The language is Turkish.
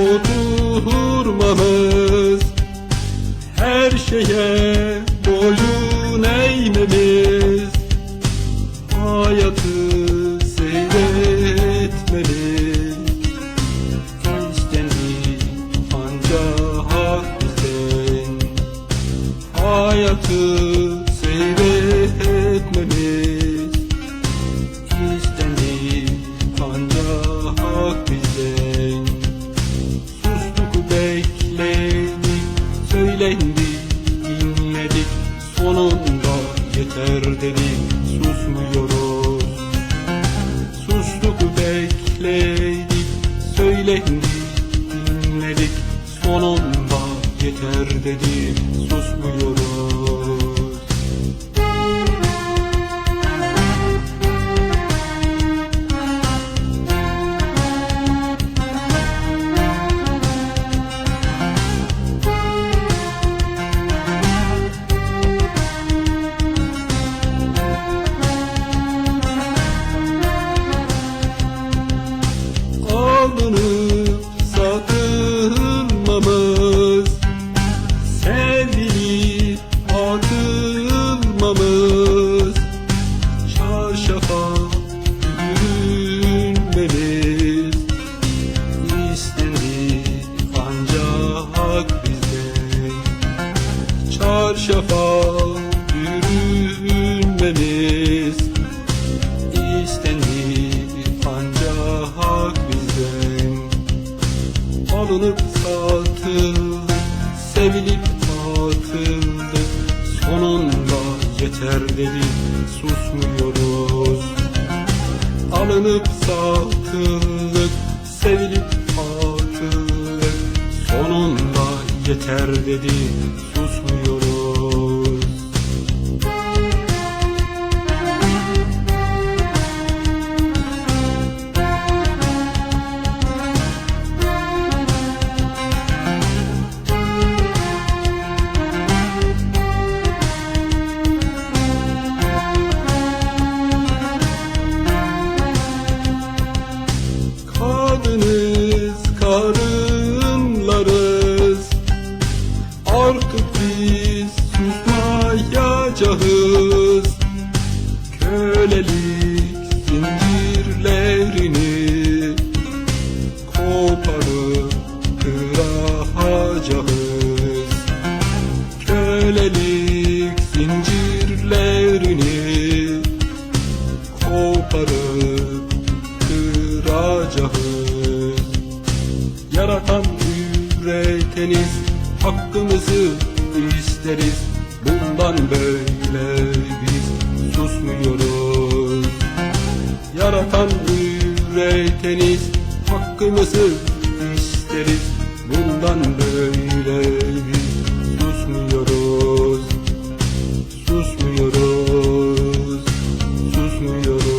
oturmamız Her şeye boyun eğmemiz Hayatı seyretmemiz. Gençkenliği anca hak bizden Hayatı yeter dedik susmuyoruz. Sustuk bekledik söylendi dinledik. Sonunda yeter dedik susmuyoruz Çarşafa bürünmemiz İstendik ancak bizden. Alınıp satıldık, sevilip atıldık Sonunda yeter dedik, susmuyoruz. Alınıp satıldık, sevilip atıldık Sonunda yeter dedik, Kadınız, karınlarız. Artık biz susmayacağız Kölelik zincirlerini Koparıp kıracağız Kölelik zincirlerini Koparıp kıracağız Akdeniz hakkımızı isteriz. Bundan böyle biz susmuyoruz. Yaratan üreteniz hakkımızı isteriz. Bundan böyle biz susmuyoruz. Susmuyoruz, susmuyoruz.